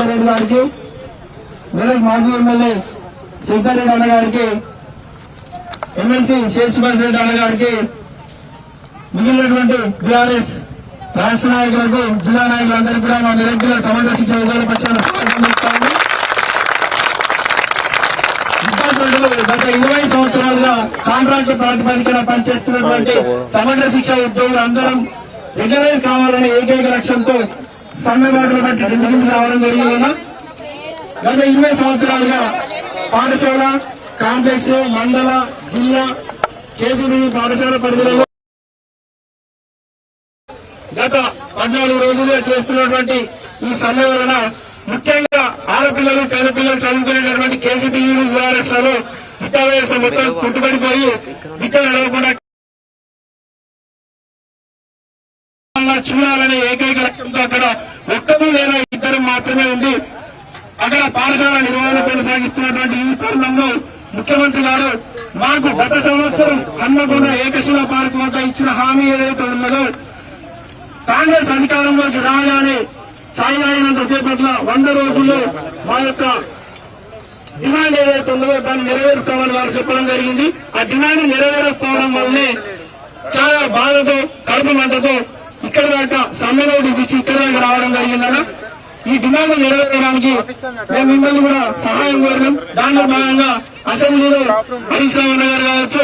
రాజేందర్ రెడ్డి గారికి మెదక్ మాజీ ఎమ్మెల్యే సిద్ధారెడ్డి రెడ్డి అన్న గారికి ఎమ్మెల్సీ షేక్ సుభాష్ రెడ్డి అన్న గారికి మిగిలినటువంటి బీఆర్ఎస్ రాష్ట్ర నాయకులకు జిల్లా నాయకులందరికీ కూడా మా నిరంతర సమగ్ర శిక్షణ విధాన పక్షాన్ని గత ఇరవై సంవత్సరాలుగా కాంట్రాక్ట్ ప్రాతిపదికన పనిచేస్తున్నటువంటి సమగ్ర శిక్ష ఉద్యోగులు అందరం రిజర్వేట్ కావాలనే ఏకైక లక్ష్యంతో సమ్మెబాటులో బట్టి రావడం జరిగిందన్న గత ఇరవై సంవత్సరాలుగా పాఠశాల కాంప్లెక్స్ మండల జిల్లా కేసీబీ పాఠశాల పరిధిలో గత పద్నాలుగు రోజులుగా చేస్తున్నటువంటి ఈ సమ్మె వలన ముఖ్యంగా ఆడపిల్లలు పేదపిల్లలు చదువుకునేటటువంటి కేసీబీ యూఆర్ఎస్లలో మొత్తం కుట్టుబడిపోయి విద్య నడవకుండా చూడాలనే ఏకైక లక్ష్యంతో అక్కడ ఒక్కరు లేదా ఇద్దరు మాత్రమే ఉండి అక్కడ పాఠశాల నిర్వహణ కొనసాగిస్తున్నటువంటి ఈ తరుణంలో ముఖ్యమంత్రి గారు మాకు గత సంవత్సరం హన్మకొండ ఏకశిల పార్క్ వద్ద ఇచ్చిన హామీ ఏదైతే ఉన్నదో కాంగ్రెస్ అధికారంలోకి రాగానే ఛాయ్ అయినంత సేపట్ల వంద రోజుల్లో మా యొక్క డిమాండ్ ఏదైతే ఉందో దాన్ని నెరవేరుస్తామని వారు చెప్పడం జరిగింది. ఆ డిమాండ్ నెరవేరకపోవడం వల్లనే చాలా బాధతో కడుపు మంటతో ఇక్కడ దాకా సమ్మెలో తీసి ఇక్కడ దాకా రావడం జరిగిందన్న ఈ డిమాండ్ నెరవేరడానికి మేము మిమ్మల్ని కూడా సహాయం కోరినాం. దాంట్లో భాగంగా అసెంబ్లీలో హరీష్ రావు గారు కావచ్చు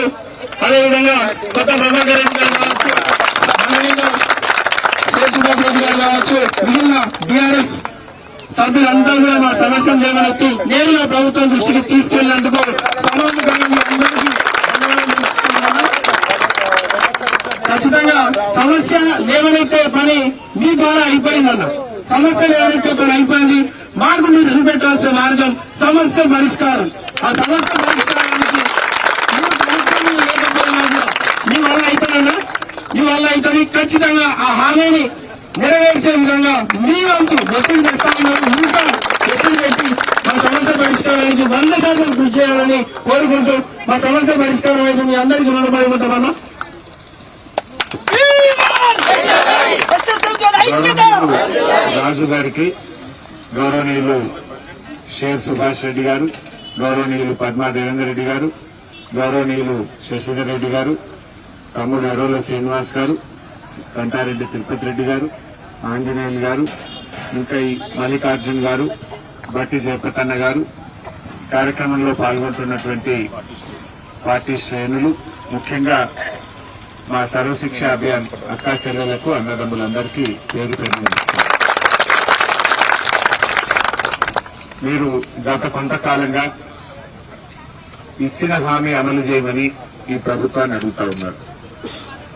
అదేవిధంగా కొత్త ప్రభాకర్ రెడ్డి గారు కావచ్చు అదేవిధంగా రెడ్డి గారు కావచ్చు మిగిలిన బీఆర్ఎస్ సభ్యులంతా కూడా మా సమస్యలు లేవనెత్తి నేరుగా ప్రభుత్వం దృష్టికి తీసుకెళ్ళేందుకు సమానంగా మీ అందరికీ ధన్యవాదాలు తెలుపుతున్నాను. ఖచ్చితంగా ఏమనంటే పని మీ ద్వారా అయిపోయిందన్న. సమస్యలు లేవనెత్తే పని అయిపోయింది. మాకు మీరు చూపెట్టాల్సిన మార్గం సమస్య పరిష్కారం. ఆ సమస్య పరిష్కారానికి మీ వల్ల అయిపోయినా మీ వల్ల అవుతుంది ఖచ్చితంగా ఆ హామీని నెరవేర్చే విధంగా మీ వంతు వ్యక్తులు చేస్తామన్నారు ఇంకా వ్యక్తులు పెట్టి మా సమస్య పరిష్కారానికి వంద శాతం కృషి చేయాలని కోరుకుంటూ మా సమస్య పరిష్కారం అయితే మీ అందరికీ రుణపడి ఉంటామన్నా గౌరవనీయులు రాజు గారికి గౌరవనీయులు షేర్ సుభాష్ రెడ్డి గారు గౌరవనీయులు పద్మా దేవేందర్ రెడ్డి గారు గౌరవనీయులు శశిధర్ రెడ్డి గారు తమ్ముడు ఎరోల శ్రీనివాస్ గారు కంటారెడ్డి తిరుపతి రెడ్డి గారు ఆంజనేయులు గారు ఇంకా ఈ మల్లికార్జున్ గారు బట్టి జయప్రతన్న గారు కార్యక్రమంలో పాల్గొంటున్నటువంటి పార్టీ శ్రేణులు ముఖ్యంగా మా సర్వశిక్ష అభియాన్ అక్కా చెల్లెలకు అన్నదమ్ములందరికీ పేరు పేరు మీరు గత కొంతకాలంగా ఇచ్చిన హామీ అమలు చేయమని ఈ ప్రభుత్వాన్ని అడుగుతా ఉన్నారు.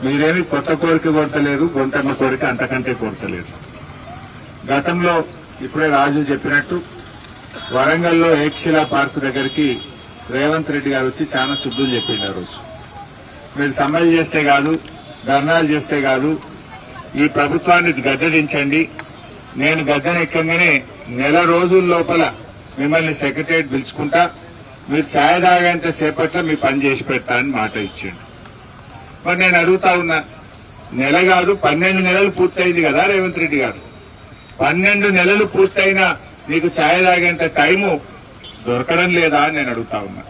మీరేమి కొత్త కోరిక కోరతలేరు గుంటమ్మ కోరిక అంతకంటే కోరతలేదు. గతంలో ఇప్పుడే రాజు చెప్పినట్టు వరంగల్లో ఏక్షిలా పార్క్ దగ్గరికి రేవంత్ రెడ్డి గారు వచ్చి చాలా శుద్ధులు చెప్పిండు ఆ రోజు. మీరు సమ్మెలు చేస్తే కాదు ధర్నాలు చేస్తే కాదు ఈ ప్రభుత్వాన్ని గద్దెదించండి. నేను గద్దెనెక్కగానే నెల రోజుల లోపల మిమ్మల్ని సెక్రటరియట్ పిలుచుకుంటా మీరు ఛాయ్ తాగేంత సేపట్లో మీ పని చేసి పెడతా అని మాట ఇచ్చిండు. మరి నేను అడుగుతా ఉన్నా నెల కాదు పన్నెండు నెలలు పూర్తయింది కదా రేవంత్ రెడ్డి గారు. పన్నెండు నెలలు పూర్తయినా నీకు ఛాయ్ తాగేంత టైము దొరకడం లేదా అని నేను అడుగుతా ఉన్నా.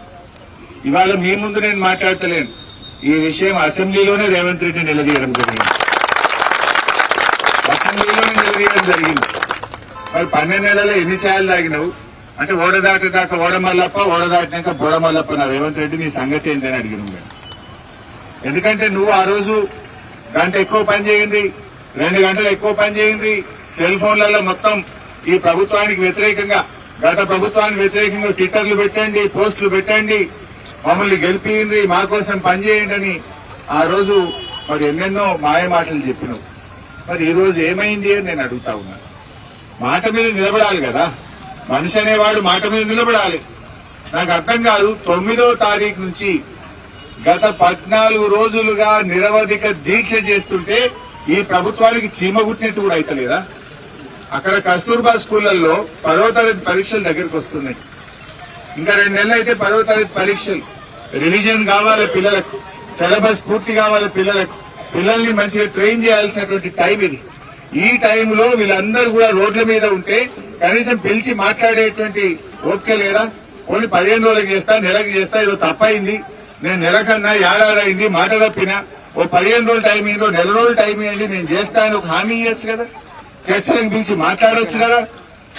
ఇవాళ మీ ముందు నేను మాట్లాడతలేను. ఈ విషయం అసెంబ్లీలోనే రేవంత్ రెడ్డి నిలదీయడం జరిగింది. అసెంబ్లీలోనే నిలదీయడం జరిగింది. మరి పన్నెండు నెలల్లో ఎన్ని ఛాయలు తాగినావు? అంటే ఓడదాటి దాకా ఓడమల్లప్ప ఓడ దాటినాక బోడమల్లప్ప నా రేవంత్ రెడ్డి నీ సంగతి ఏంటని అడిగిన ఎందుకంటే నువ్వు ఆ రోజు గంట ఎక్కువ పని చేయండి రెండు గంటలు ఎక్కువ పని చేయండి సెల్ ఫోన్లలో మొత్తం ఈ ప్రభుత్వానికి వ్యతిరేకంగా గత ప్రభుత్వానికి వ్యతిరేకంగా ట్విట్టర్లు పెట్టండి పోస్టులు పెట్టండి మమ్మల్ని గెలిపియండి మా కోసం పనిచేయండి అని ఆ రోజు మరి ఎన్నెన్నో మాయ మాటలు చెప్పినావు మరి ఈ రోజు ఏమైంది అని నేను అడుగుతా ఉన్నా. మాట మీద నిలబడాలి కదా. మనిషి అనేవాడు మాట మీద నిలబడాలి. నాకు అర్థం కాదు తొమ్మిదో తారీఖు నుంచి గత పద్నాలుగు రోజులుగా నిరవధిక దీక్ష చేస్తుంటే ఈ ప్రభుత్వానికి చీమ గుట్టినట్టు కూడా అయితలేదా? అక్కడ కస్తూర్బా స్కూళ్ళలో పదో తరగతి పరీక్షలు దగ్గరికి వస్తున్నాయి. ఇంకా రెండు నెలలు అయితే పదవ తరగతి పరీక్షలు. రివిజన్ కావాలి పిల్లలకు. సిలబస్ పూర్తి కావాలి పిల్లలకు. పిల్లల్ని మంచిగా ట్రైన్ చేయాల్సినటువంటి టైం ఇది. ఈ టైంలో వీళ్ళందరూ కూడా రోడ్ల మీద ఉంటే కనీసం పిలిచి మాట్లాడేటువంటి ఓపిక లేదా? ఓన్లీ పదిహేను రోజులకు చేస్తా నెలకు చేస్తా ఏదో తప్పైంది. నేను నెలకన్నా ఏడాది అయింది మాట తప్పినా. ఓ పదిహేను రోజులు టైం ఏంటో నెల రోజులు టైం ఏంటి నేను చేస్తా అని ఒక హామీ ఇవ్వచ్చు కదా? చర్చలకు పిలిచి మాట్లాడవచ్చు కదా?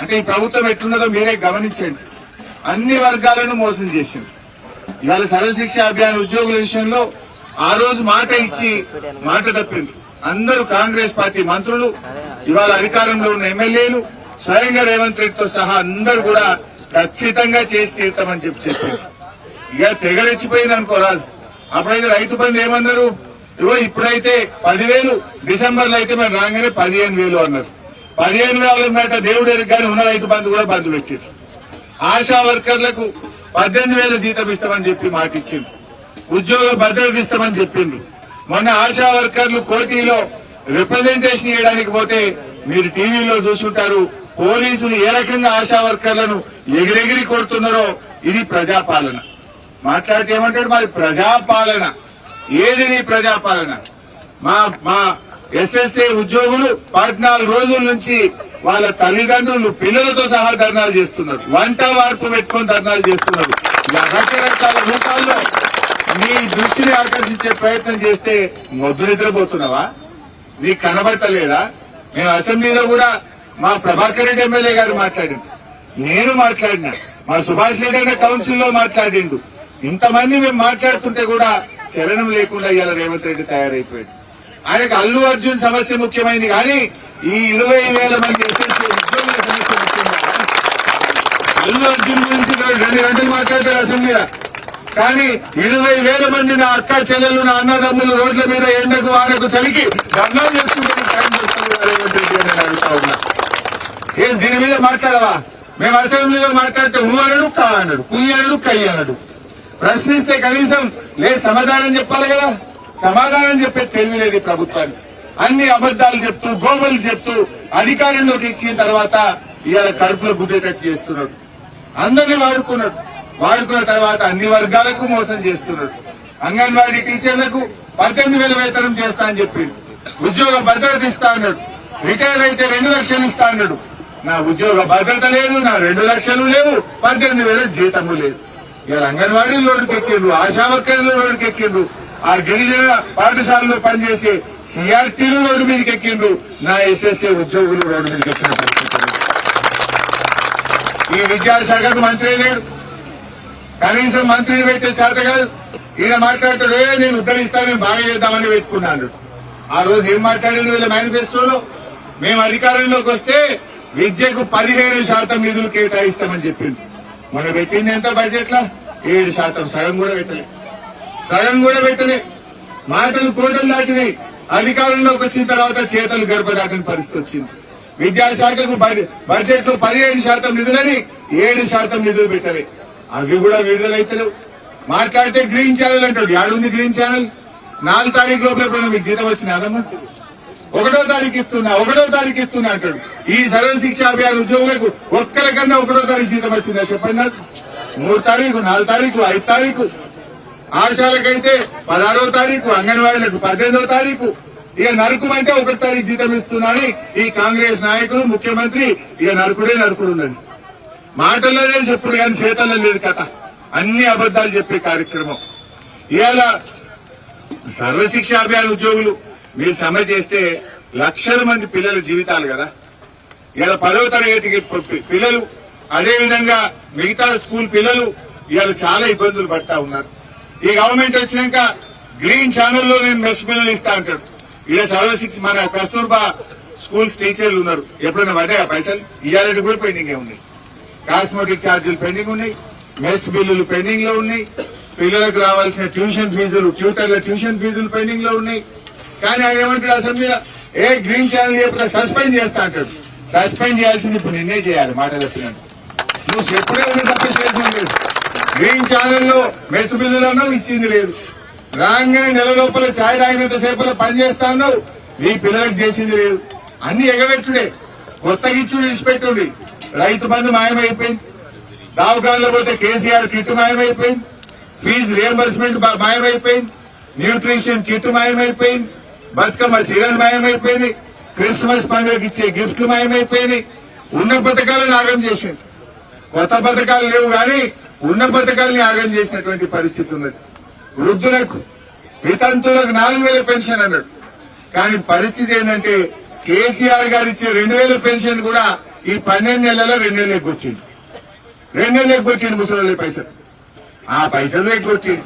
అంటే ఈ ప్రభుత్వం ఎట్లున్నదో మీరే గమనించండి. అన్ని వర్గాలను మోసం చేసింది. ఇవాళ సర్వశిక్ష అభియాన్ ఉద్యోగుల విషయంలో ఆ రోజు మాట ఇచ్చి మాట తప్పింది. అందరూ కాంగ్రెస్ పార్టీ మంత్రులు ఇవాళ అధికారంలో ఉన్న ఎమ్మెల్యేలు స్వయంగా రేవంత్ రెడ్డితో సహా అందరూ కూడా ఖచ్చితంగా చేసి తీరుతామని చెప్పి చెప్పారు ఇక తెగరెచ్చిపోయింది అనుకోరాదు అప్పుడైతే రైతు బంధు ఏమన్నారు? ఇవో ఇప్పుడైతే పదివేలు డిసెంబర్లో అయితే మరి రాగానే పదిహేను వేలు అన్నారు. పదిహేను వేల మేట దేవుడు ఎరగానే ఉన్న రైతు బంధు కూడా బంధు పెట్టారు ఆశా వర్కర్లకు పద్దెనిమిది వేల జీతం ఇస్తామని చెప్పి మాట ఇచ్చింది ఉద్యోగ భద్రత ఇస్తామని చెప్పిండ్రు. మొన్న ఆశా వర్కర్లు కోటిలో రిప్రజెంటేషన్ చేయడానికి పోతే మీరు టీవీలో చూసుంటారు పోలీసులు ఏ రకంగా ఆశా వర్కర్లను ఎగిరెగిరి కొడుతున్నారో ఇది ప్రజాపాలన. మాట్లాడితే ఏమంటాడు? మరి ప్రజాపాలన. ఏది నీ ప్రజాపాలన? మా మా ఎస్ఎస్ఏ ఉద్యోగులు పద్నాలుగు రోజుల నుంచి వాళ్ళ తల్లిదండ్రులు పిల్లలతో సహా ధర్నాలు చేస్తున్నారు. వంట వార్పు పెట్టుకొని ధర్నాలు చేస్తున్నారు. రకరకాల రూపాల్లో నీ దృష్టిని ఆకర్షించే ప్రయత్నం చేస్తే మొద్దు నిద్రపోతున్నావా? నీకు కనబడతలేదా? మేము అసెంబ్లీలో కూడా మా ప్రభాకర్ రెడ్డి ఎమ్మెల్యే గారు మాట్లాడింది నేను మాట్లాడినా. మా సుభాష్ రెడ్డి అనే కౌన్సిల్లో మాట్లాడిండు. ఇంతమంది మేము మాట్లాడుతుంటే కూడా శరణం లేకుండా ఇవాళ రేవంత్ రెడ్డి తయారైపోయాడు. ఆయనకు అల్లు అర్జున్ సమస్య ముఖ్యమైంది కానీ ఈ ఇరవై వేల మంది ఎస్ఎస్సీ ఉద్యోగుల సమస్య ముఖ్యంగా. అల్లు అర్జున్ గురించి రెండు గంటలు మాట్లాడతారు అసెంబ్లీలో. కానీ ఇరవై వేల మంది నా అక్క చెల్లెలు నా అన్నదమ్ములు రోడ్ల మీద ఎండకు వాడకు చలికి ధర్నాలు చేసుకుంటే టైం అడుగుతా ఉన్నా. ఏం దీని మీద మాట్లాడవా? మేము అసెంబ్లీలో మాట్లాడితే ఊ అనడు కా అనడు కుయ్యి అనడు కయ్యి అనడు. ప్రశ్నిస్తే కనీసం లే సమాధానం చెప్పాలి కదా. సమాధానం చెప్పే తెలివి లేదు ఈ ప్రభుత్వానికి. అన్ని అబద్దాలు చెప్తూ గోబలు చెప్తూ అధికారంలోకి ఎక్కిన తర్వాత ఇవాళ కడుపులో గుద్దేటట్టు చేస్తున్నాడు. అందరినీ వాడుకున్నాడు. వాడుకున్న తర్వాత అన్ని వర్గాలకు మోసం చేస్తున్నాడు. అంగన్వాడీ టీచర్లకు పద్దెనిమిది వేల వేతనం చేస్తా అని చెప్పిండు. ఉద్యోగ భద్రత ఇస్తా అన్నాడు. రిటైర్ అయితే రెండు లక్షలు ఇస్తా అన్నాడు. నా ఉద్యోగ భద్రత లేదు నా రెండు లక్షలు లేవు పద్దెనిమిది వేల జీతము లేదు. ఇలా అంగన్వాడీలు రోడ్డుకి ఎక్కిండ్రు ఆశా వర్కర్లు రోడ్డుకి ఎక్కిండ్రు ఆ గిరిజన పాఠశాలలో పనిచేసే సిఆర్టీలు రోడ్డు మీదకి ఎక్కిండ్రు. నా ఎస్ఎస్ఏ ఉద్యోగులు రోడ్డు మీదకి ఎక్కిన పరిస్థితి. ఈ విద్యాశాఖకు మంత్రి లేడు. కనీసం మంత్రిని పెట్టే చేత కాదు. ఈయన మాట్లాడతాడు "ఏ, నేను ఉద్ధరిస్తాను బాగా చేద్దామని పెట్టుకున్నాను ఆ రోజు ఏం మాట్లాడిండు వీళ్ళ మేనిఫెస్టోలో? మేము అధికారంలోకి వస్తే విద్యకు పదిహేను శాతం నిధులు కేటాయిస్తామని చెప్పింది మనం పెట్టింది ఎంత బడ్జెట్లో ఏడు శాతం సగం కూడా పెట్టలేదు సగం కూడా పెట్టలే. మాటలు కోటలు దాటినాయి. అధికారంలోకి వచ్చిన తర్వాత చేతలు గడప దాటిన పరిస్థితి వచ్చింది. విద్యాశాఖకు బడ్జెట్లో పదిహేడు శాతం నిధులని ఏడు శాతం నిధులు పెట్టలే. అవి కూడా విడుదలైతలేవు. మాట్లాడితే గ్రీన్ ఛానల్ అంటాడు. యాడుంది గ్రీన్ ఛానల్ నాలుగు తారీఖు లోపల మీకు జీతం వచ్చిన అదమ్మా ఒకటో తారీఖు ఇస్తున్నా ఒకటో తారీఖు ఇస్తున్నా అంటాడు. ఈ సర్వశిక్ష అభియాన్ ఉద్యోగులకు ఒక్కరికన్నా ఒకటో తారీఖు జీతం వచ్చిందా? చెప్పండి నాకు. మూడు తారీఖు నాలుగు తారీఖు ఐదు తారీఖు. ఆశాలకైతే పదహారో తారీఖు అంగన్వాడీలకు పద్దెనిమిదో తారీఖు. ఇక నరకమంటే ఒకటి తారీఖు జీతం ఇస్తున్నానని ఈ కాంగ్రెస్ నాయకులు ముఖ్యమంత్రి ఇక నరుకుడే నరకుడు ఉన్నది. మాటల్లోనే చెప్పుడు కానీ చేతల్లో లేదు కథ. అన్ని అబద్దాలు చెప్పే కార్యక్రమం. ఇవాళ సర్వశిక్ష అభియాన్ ఉద్యోగులు మీరు సమ్మె చేస్తే లక్షల మంది పిల్లల జీవితాలు కదా. ఇవాళ పదవ తరగతికి పిల్లలు అదే విధంగా మిగతా స్కూల్ పిల్లలు ఇవాళ చాలా ఇబ్బందులు పడతా ఉన్నారు. ఈ గవర్నమెంట్ వచ్చినాక గ్రీన్ ఛానల్లో నేను మెస్ పిల్లలు ఇస్తా అంటాడు. ఇలా సర్వశిక్ష మన కస్తూర్బా స్కూల్స్ టీచర్లు ఉన్నారు. ఎప్పుడైనా పడ్డాయా పైసలు? ఇవ్వాలంటే కూడా పెండింగ్ ఉన్నాయి. కాస్మెటిక్ ఛార్జీలు పెండింగ్ ఉన్నాయి. మెస్ బిల్లులు పెండింగ్లో ఉన్నాయి. పిల్లలకు రావాల్సిన ట్యూషన్ ఫీజులు ట్యూటర్ల ట్యూషన్ ఫీజులు పెండింగ్లో ఉన్నాయి. కానీ ఆయన ఏమంటాడు అసెంబ్లీలో ఏ గ్రీన్ ఛానల్ చెప్పిన సస్పెండ్ చేస్తా అంటాడు. సస్పెండ్ చేయాల్సింది ఇప్పుడు నిన్నే చేయాలి మాట చెప్పినాను. నువ్వు చెప్పుడే తప్ప గ్రీన్ ఛానల్లో మెస్ బిల్లులను ఇచ్చింది లేదు. రాగానే నెల లోపల ఛాయ్ తాగినంత సేపల పని చేస్తా అన్నావు నీ పిల్లలకు చేసింది లేదు. అన్ని ఎగబెట్టుడే కొత్తగా గిచ్చుడు విడిచిపెట్టుండి. రైతు బంధు మాయమైపోయింది. దావకాల్లో పోతే కేసీఆర్ కిట్ మాయమైపోయింది. ఫీజు రియంబర్స్మెంట్ మాయమైపోయింది. న్యూట్రిషన్ కిట్ మాయమైపోయింది. బతుకమ్మ చీరలు మాయమైపోయింది. క్రిస్మస్ పండుగకి ఇచ్చే గిఫ్ట్లు మాయమైపోయింది ఉన్న పథకాలు నాగం చేసింది. కొత్త పథకాలు లేవు కానీ ఉన్న పథకాలని ఆగం చేసినటువంటి పరిస్థితి ఉన్నది. వృద్ధులకు వితంతులకు నాలుగు వేల పెన్షన్ అన్నాడు. కానీ పరిస్థితి ఏంటంటే కేసీఆర్ గారు ఇచ్చే రెండు వేల పెన్షన్ కూడా ఈ పన్నెండు నెలల్లో రెండు వేలు కొట్టింది రెండు వేలు ఎగ్గొచ్చింది ముసలి పైసలు. ఆ పైసలు ఎగ్గొచ్చింది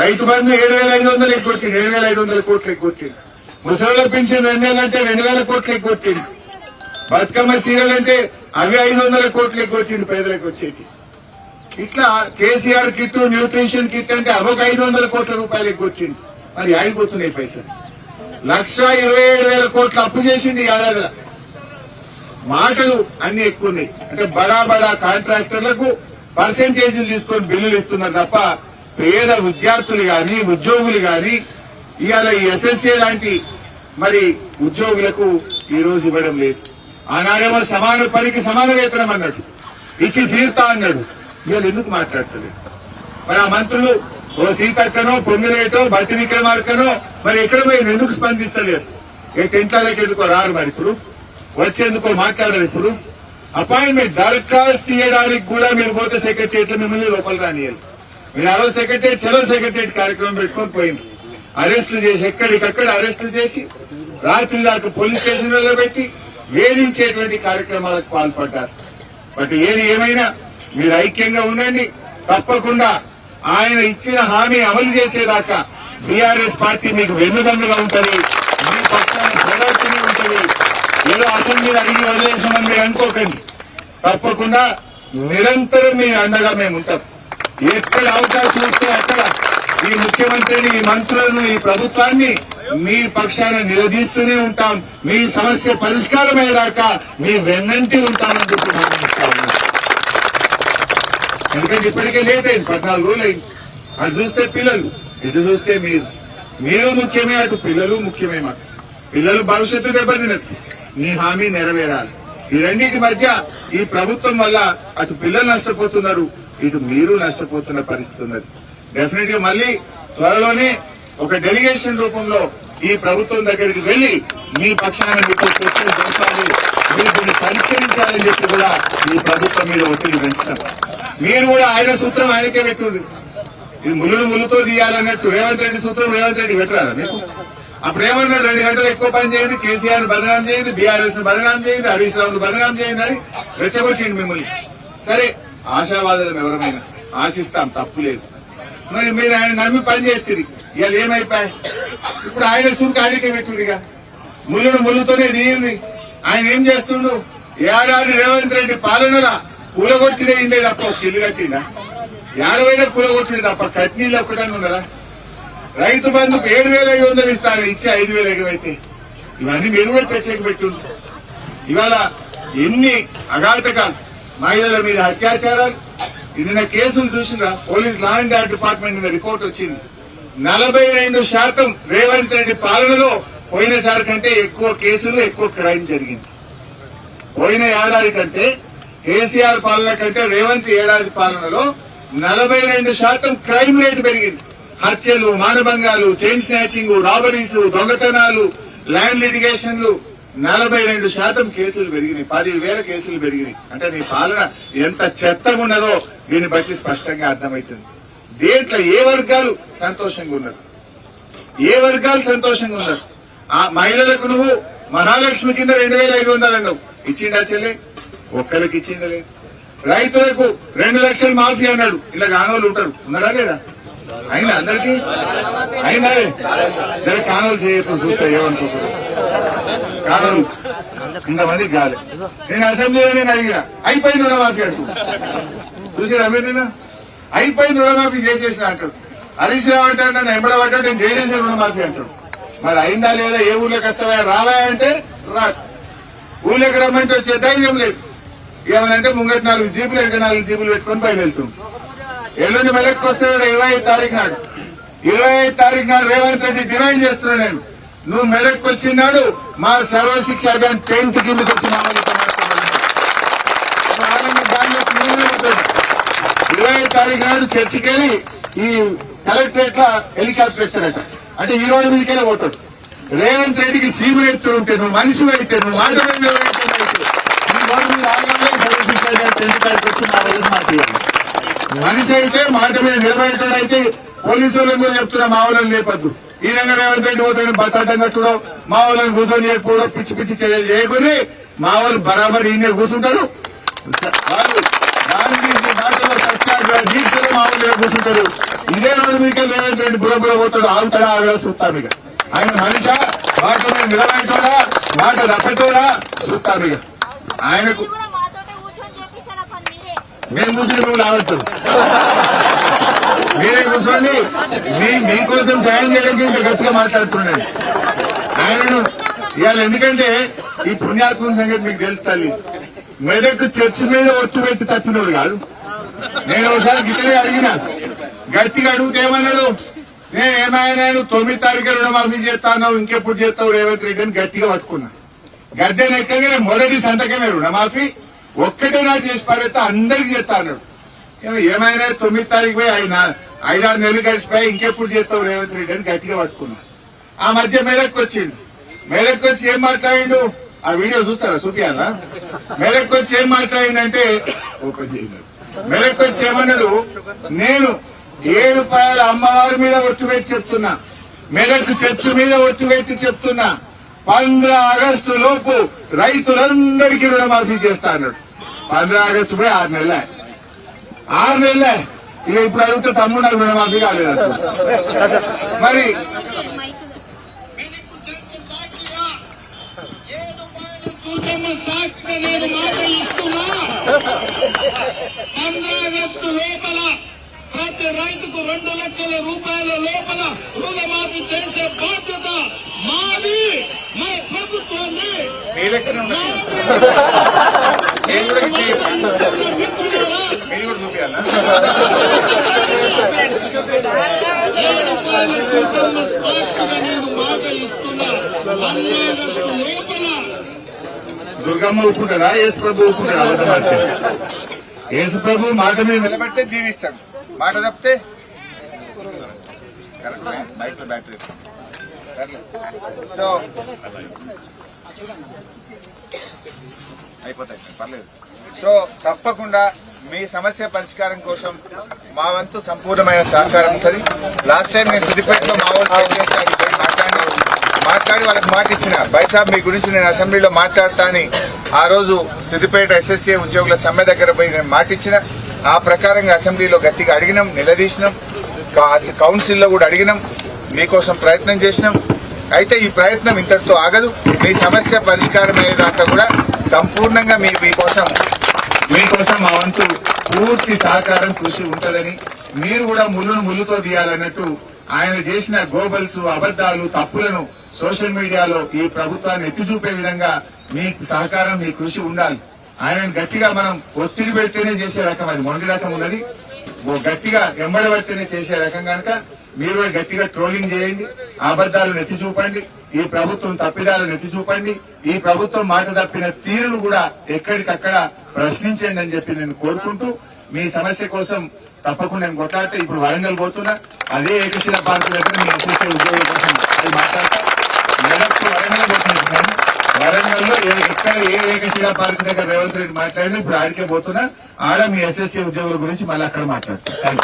రైతు బంధు ఏడు వేల ఐదు వందలు ఎగ్గొచ్చింది ఏడు వేల ఐదు వందల కోట్లు ఎగ్గొచ్చింది ముసలి పెన్షన్ రెండు నెలలంటే అంటే రెండు వేల కోట్లు ఎగ్గొచ్చింది బతుకమ్మ చీరలు అంటే అవి ఐదు వందల కోట్లు ఎగ్గొచ్చింది పేదలకు వచ్చేది ఇట్లా కేసీఆర్ కిట్ న్యూట్రిషన్ కిట్ అంటే అరవై ఐదు వందల కోట్ల రూపాయలు ఎగ్గొచ్చింది మరి ఆగిపోతున్నాయి పైసలు. లక్ష ఇరవై ఏడు వేల కోట్లు అప్పు చేసింది ఈ మాటలు అన్ని ఎక్కువ ఉన్నాయి అంటే బడా బడా కాంట్రాక్టర్లకు పర్సెంటేజీలు తీసుకొని బిల్లులు ఇస్తున్నారు తప్ప పేద విద్యార్థులు గాని ఉద్యోగులు గాని ఇవాళ ఈ ఎస్ఎస్ఏ లాంటి మరి ఉద్యోగులకు ఈ రోజు ఇవ్వడం లేదు. ఆనాడేమో సమాన పనికి సమాన వేతనం అన్నాడు. ఇచ్చి తీర్తా అన్నాడు. వీళ్ళు ఎందుకు మాట్లాడతలేదు? మరి ఆ మంత్రులు ఓ సీతక్కనో పొంగిలేటో భట్టి విక్రమార్కనో మరి ఎక్కడ పోయి ఎందుకు స్పందిస్తలేరు ఏ టెంట్లకి ఎందుకో రారు మరి ఇప్పుడు? వచ్చేందుకో మాట్లాడరు ఇప్పుడు? అపాయింట్మెంట్ దరఖాస్తు తీయడానికి కూడా మీరు పోతే సెక్రటరియట్ మిమ్మల్ని లోపల రానియాలి మీరు ఆ రోజు సెక్రటరియట్ చలో సెక్రటరియట్ కార్యక్రమం పెట్టుకొని పోయింది అరెస్టులు చేసి ఎక్కడికక్కడ అరెస్టులు చేసి రాత్రి దాకా పోలీస్ స్టేషన్లలో పెట్టి వేధించేటువంటి కార్యక్రమాలకు పాల్పడ్డారు. బట్ ఏది ఏమైనా మీరు ఐక్యంగా ఉండండి. తప్పకుండా ఆయన ఇచ్చిన హామీ అమలు చేసేదాకా బీఆర్ఎస్ పార్టీ మీకు వెన్నుదండగా ఉంటది. మీ పక్షాన్ని పోరాడుతూనే ఉంటది. ఏదో అసెంబ్లీ అడిగి వదిలేసామని మీరు అనుకోకండి. తప్పకుండా నిరంతరం మీ అండగా మేము ఉంటాం. ఎక్కడ అవకాశం వస్తే అక్కడ ఈ ముఖ్యమంత్రిని ఈ మంత్రులను ఈ ప్రభుత్వాన్ని మీ పక్షాన నిలదీస్తూనే ఉంటాం. మీ సమస్య పరిష్కారమయ్యేదాకా మీ వెన్నంటి ఉంటామని చెప్పి ఎందుకంటే ఇప్పటికే లేట్ అయింది. పద్నాలుగు రోజులు అయింది. అటు చూస్తే పిల్లలు. ఇది చూస్తే మీరు. మీరు ముఖ్యమే అటు పిల్లలు ముఖ్యమే మాకు. పిల్లలు భవిష్యత్తు దెబ్బతినట్టు మీ హామీ నెరవేరాలి. ఈ రెండింటి మధ్య ఈ ప్రభుత్వం వల్ల అటు పిల్లలు నష్టపోతున్నారు ఇటు మీరు నష్టపోతున్న పరిస్థితి ఉన్నది. డెఫినెట్గా మళ్ళీ త్వరలోనే ఒక డెలిగేషన్ రూపంలో ఈ ప్రభుత్వం దగ్గరికి వెళ్ళి మీ పక్షాన మీకు మీరు దీన్ని పరిష్కరించాలని చెప్పి కూడా ఈ ప్రభుత్వం మీద ఒత్తిడి పెంచుతాం. మీరు కూడా ఆయన సూత్రం ఆయనకే పెట్టుంది. ఇది ముళ్ళు ముళ్ళుతో తీయాలన్నట్టు. రేవంత్ రెడ్డి సూత్రం రేవంత్ రెడ్డి పెట్టరాదా మీకు? అప్పుడు ఏమన్నాడు రెండు గంటలు ఎక్కువ పని చేయండి కేసీఆర్ బదనాం చేయండి బీఆర్ఎస్ బదనాం చేయండి హరీష్ రావు బదనాం చేయండి అని రెచ్చగొట్టింది మిమ్మల్ని. సరే ఆశావాదులం ఎవరమైనా ఆశిస్తాం తప్పు లేదు. మరి మీరు ఆయన నమ్మి పని చేస్తుంది. ఇవాళ ఏమైపోయాయి ఇప్పుడు ఆయన సూరికి ఆయనకే పెట్టుందిగా. ముళ్ళును ముళ్ళుతోనే తీయండి. ఆయన ఏం చేస్తుండు? ఏడాది రేవంత్ రెడ్డి పాలనలా కూలగొట్టిన ఇండే తప్ప ఒక ఇల్లు కట్టిండా? ఏడవైనా కూలగొట్టిండు తప్ప కట్నీళ్ళు ఒక్కటాన్ని ఉన్నదా? రైతు బంధుకు ఏడు వేల ఐదు వందలు ఇస్తాను ఇచ్చి ఐదు వేల ఎగవైతే ఇవన్నీ మీరు కూడా చర్చకు పెట్టుండ్రు. ఇవాళ ఎన్ని అఘాతకాలు మహిళల మీద అత్యాచారాలు నిన్న కేసులు చూసినా police law and order department మీద రిపోర్ట్ వచ్చింది. నలభై రెండు శాతం రేవంత్ రెడ్డి పాలనలో పోయినసారి కంటే ఎక్కువ కేసులు ఎక్కువ క్రైమ్ జరిగింది. పోయిన ఏడాది కంటే కేసీఆర్ పాలన కంటే రేవంత్ ఏడాది పాలనలో నలభై రెండు శాతం క్రైమ్ రేట్ పెరిగింది. హత్యలు మానభంగాలు చైన్ స్నాచింగ్ రాబరీస్ దొంగతనాలు ల్యాండ్ లిటిగేషన్లు నలభై రెండు శాతం కేసులు పెరిగినాయి. పది వేల కేసులు పెరిగినాయి. అంటే నీ పాలన ఎంత చెత్తగా ఉన్నదో దీన్ని బట్టి స్పష్టంగా అర్థమవుతుంది. దేంట్లో ఏ వర్గాలు సంతోషంగా ఉన్నారు ఏ వర్గాలు సంతోషంగా ఉన్నారు ఆ మహిళలకు నువ్వు మహాలక్ష్మి కింద రెండు వేల ఐదు వందలు అన్నావు. ఇచ్చిండా చెల్లె? ఒక్కరికి ఇచ్చింది లేదు. రైతులకు రెండు లక్షలు మాఫీ అన్నాడు. ఇలా కానోళ్ళు ఉంటారు. ఉన్నారా లేదా? అయినా అందరికి? అయినా సరే కానోలు చేయటం చూస్తే ఏమనుకుంటున్నారు కానోలు ఇంతమంది కాలే. నేను అసెంబ్లీలో నేను అడిగిన అయిపోయింది రుణమాఫీ అంటూ. చూసారా మీరు నిన్న? అయిపోయింది రుణమాఫీ చేసేసిన అంటాడు. హరీష్ రావు అంటాడు నన్ను ఎంబడబడ్డాడు నేను చేసేసిన రుణమాఫీ అంటాడు. మరి అయిందా లేదా? ఏ ఊర్లోకి వస్తావా? రావా అంటే రా ఊళ్ళోకి రమ్మంటే వచ్చే ధైర్యం లేదు. ఏమనంటే ముంగటి నాలుగు జీపులు ఇరవై నాలుగు జీపులు పెట్టుకొని బయలుదేరుతాం ఎల్లుండి మెలక్కి వస్తే ఇరవై ఐదు తారీఖు నాడు. ఇరవై ఐదు తారీఖు నాడు రేవంత్ రెడ్డి డిమాండ్ చేస్తున్నా నేను. నువ్వు మెదక్కి వచ్చినాడు మా సర్వశిక్ష అభియాన్ టెన్త్ కిందకి వచ్చిన ఇరవై ఐదు తారీఖు నాడు చర్చికి వెళ్ళి ఈ కలెక్టరేట్లో హెలికాప్టర్ ఎత్తారట అంటే ఈ రోజు మీదకెళ్ళి పోతాడు. రేవంత్ రెడ్డికి సీములు ఎత్తు ఉంటే నువ్వు మనిషి అయితే నువ్వు మాట మనిషి అయితే మాట మీద నిలబెట్టాడైతే పోలీసు వాళ్ళని కూడా చెప్తున్నా మా వాళ్ళని లేపద్దు. ఈ రంగం రేవంత్ రెడ్డి పోతాడు బతాటం కట్టడం మా వాళ్ళని కూర్చొని చేయకపోవడం పిచ్చి పిచ్చి చర్యలు చేయకుని మా వాళ్ళు బరాబర్ ఈయన కూర్చుంటారు. దీక్షలో మా వాళ్ళు కూర్చుంటారు. ఇదే రోజు మీకు రేవంత్ రెడ్డి బుర్ర బుర్ర పోతాడు ఆగుతాడా ఆగా చూస్తాం ఇక. ఆయన మనిషా మాట మీద నిలబెట్టోడా మాట తప్పటోడా చూస్తాం ఇక. ఆయనకు కూర్చొని మీరే. మేము ముస్లింలు రావట్లేదు మీరే కూర్చోండి మీ మీకోసం సాయం చేయడానికి ఇంత గట్టిగా మాట్లాడుతున్నాడు. ఆయనను ఇవాళ ఎందుకంటే ఈ పుణ్యాత్మ సంగతి మీకు తెలుసు తల్లి. మెదక్ చర్చి మీద ఒట్టు పెట్టి తప్పినోడు కాదు. నేను ఒకసారి గిట్టనే అడిగిన గట్టిగా అడిగితే ఏమన్నాడు? నేను ఏమైనా తొమ్మిది తారీఖు రుణమాఫీ చేస్తాను ఇంకెప్పుడు చేస్తావు రేవంత్ రెడ్డి అని గట్టిగా పట్టుకున్నా. గద్దెని ఎక్కగానే మొదటి సంతకమే రుణమాఫీ ఒక్కటే నా చేసి పారేస్తే అందరికి చేస్తా అన్నాడు. ఏమైనా తొమ్మిది తారీఖు పోయి ఆయన ఐదారు నెలలు గడిచిపోయి ఇంకెప్పుడు చేస్తావు రేవంత్ రెడ్డి అని గట్టిగా పట్టుకున్నా. ఆ మధ్య మెదక్కి వచ్చిండు మెదక్కి వచ్చి ఏం మాట్లాడిండు? ఆ వీడియో చూస్తారా చూపియాలా మెదక్కి వచ్చి ఏం మాట్లాడిండంటే మెదక్కి వచ్చి ఏమన్నాడు? నేను ఏ రూపాయల అమ్మవారి మీద ఒట్టు పెట్టి చెప్తున్నా. మెదక్ చర్చ్ మీద ఒట్టు పెట్టి చెప్తున్నా. పంద్రా ఆగస్టు లోపు రైతులందరికీ రుణమాఫీ చేస్తా అన్నాడు. పంద్రా ఆగస్టు పోయి ఆరు నెలలే. ఆరు నెలలే. ఇక ఇప్పుడు అడిగితే తమ్ముడు నాకు రుణమాఫీ కాలేదు మరి సాక్షి నేను మాట ఇస్తున్నా పంద్రా ఆగస్టు లోపల ప్రతి రైతుకు రెండు లక్షల రూపాయల లోపల రుణమాఫీ చేసే బాధ్యత మాది. మన ప్రభుత్వాన్ని సాక్షిగా నేను మాట ఇస్తున్నా లోపల దుర్గమ్మ ఒప్పుకుంటారా? యేసు ప్రభు ఒప్పుకుంటారా? అబద్ధం అంటే యేసు ప్రభు మాట మీద నిలబడితే దీవిస్తాడు. మాట తప్పితే? బైక్లో బ్యాటరీ. సో అయిపోతాయి. పర్లేదు. సో తప్పకుండా మీ సమస్య పరిష్కారం కోసం మా వంతు సంపూర్ణమైన సహకారం ఉంటుంది. లాస్ట్ టైం నేను సిద్దిపేటలో మా వాళ్ళు మాట్లాడి మాట్లాడి వాళ్ళకి మాట ఇచ్చిన. బైసాబ్ మీ గురించి నేను అసెంబ్లీలో మాట్లాడతా అని ఆ రోజు సిద్దిపేట ఎస్ఎస్ఏ ఉద్యోగుల సమ్మె దగ్గర పోయి నేను మాట ఇచ్చిన. ఆ ప్రకారంగా అసెంబ్లీలో గట్టిగా అడిగినాం నిలదీసినాం కౌన్సిల్లో కూడా అడిగినాం మీకోసం ప్రయత్నం చేసినాం. అయితే ఈ ప్రయత్నం ఇంతటితో ఆగదు. మీ సమస్య పరిష్కారం అయ్యేదాకా కూడా సంపూర్ణంగా మీ మీకోసం మీకోసం మా వంతు పూర్తి సహకారం కృషి ఉంటుందని మీరు కూడా ముళ్ళును ముళ్ళుతో తీయాలన్నట్టు ఆయన చేసిన గోబల్స్ అబద్దాలు తప్పులను సోషల్ మీడియాలో ఈ ప్రభుత్వాన్ని ఎత్తి చూపే విధంగా మీ సహకారం మీ కృషి ఉండాలి. ఆయన గట్టిగా మనం ఒత్తిడి పెడితేనే చేసే రకం అది. మొండి రకం ఉన్నది. ఓ గట్టిగా ఎంబడబడితేనే చేసే రకం కనుక మీరు గట్టిగా ట్రోలింగ్ చేయండి. అబద్దాలు నెత్తి చూపండి. ఈ ప్రభుత్వం తప్పిదాలను ఎత్తి చూపండి. ఈ ప్రభుత్వం మాట తప్పిన తీరును కూడా ఎక్కడికక్కడ ప్రశ్నించండి అని చెప్పి నేను కోరుకుంటూ మీ సమస్య కోసం తప్పకుండా నేను కొట్లాడితే ఇప్పుడు వరంగల్ పోతున్నా. అదే ఏకశిల పార్క్ దగ్గర మీ ఎస్ఎస్సీ ఉద్యోగుల కోసం అది మాట్లాడతా. వరంగల్ పోతున్నా. వరంగల్లో ఎక్కడ ఏ ఏకశిల పార్క్ దగ్గర రేవంత్ రెడ్డి మాట్లాడి ఇప్పుడు ఆడికే పోతున్నా. ఆడ మీ ఎస్ఎస్సీ ఉద్యోగుల గురించి మళ్ళీ అక్కడ మాట్లాడతాను.